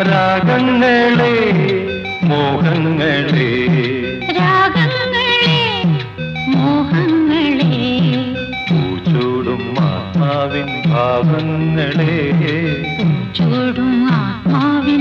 രാഗങ്ങളെ മോഹങ്ങളെ. രാഗങ്ങളെ മോഹങ്ങളെ. പൂച്ചൂടും ഭാവങ്ങളെ. ചൂടും ആത്മാവിൻ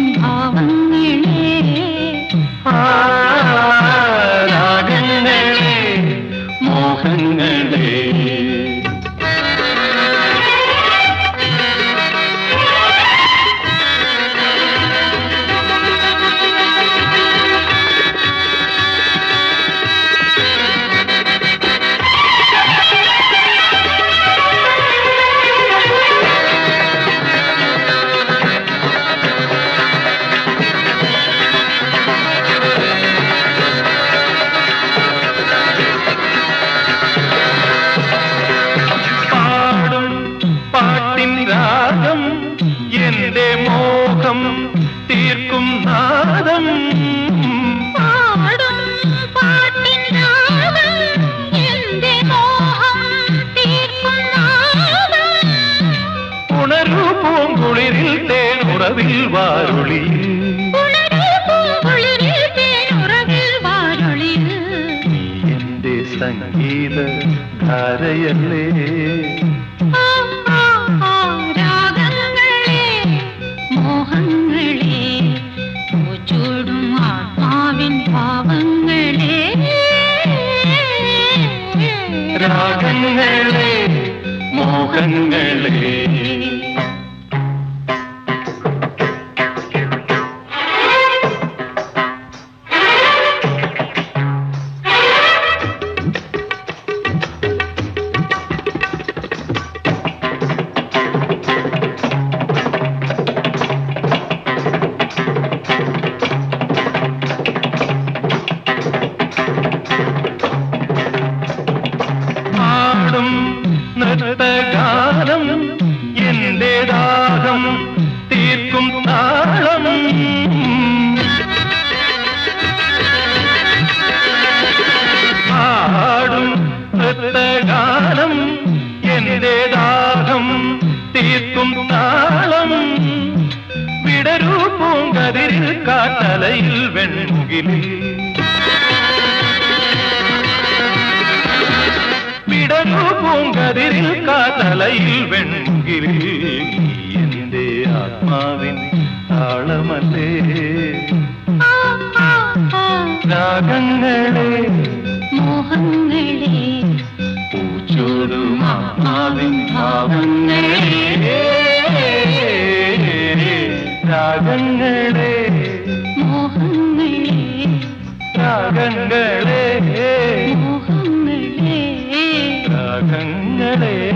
ஈர்க்கும் நாதம் உணர்வு பூங்குளிரில் தேன் உறவில் வாருளி. சங்கீத தாரையல்லே. രാഗങ്ങളെ മോഹങ്ങളെ. நடகாலம் எந்தே தாகம் தீர்க்கும் தாளம். பாடும் நடகாலம் எந்தே தாகம் தீர்க்கும் தாளம். விடரூ பூங்கதிரில் காட்டலையில் வெண்முகிலில் കതിരിൽ കാതലയിൽ വെൺകിൽ എന്റെ ആത്മാവിൻ താളമല്ലേ? രാഗങ്ങളെ മോഹങ്ങളെ പൂച്ചോടും ആത്മാവിൻ ഭാവങ്ങളെ. രാഗങ്ങളെ മോഹങ്ങളെ രാഗങ്ങളെ. മോഹങ്ങളെ രാഗങ്ങൾ மேலே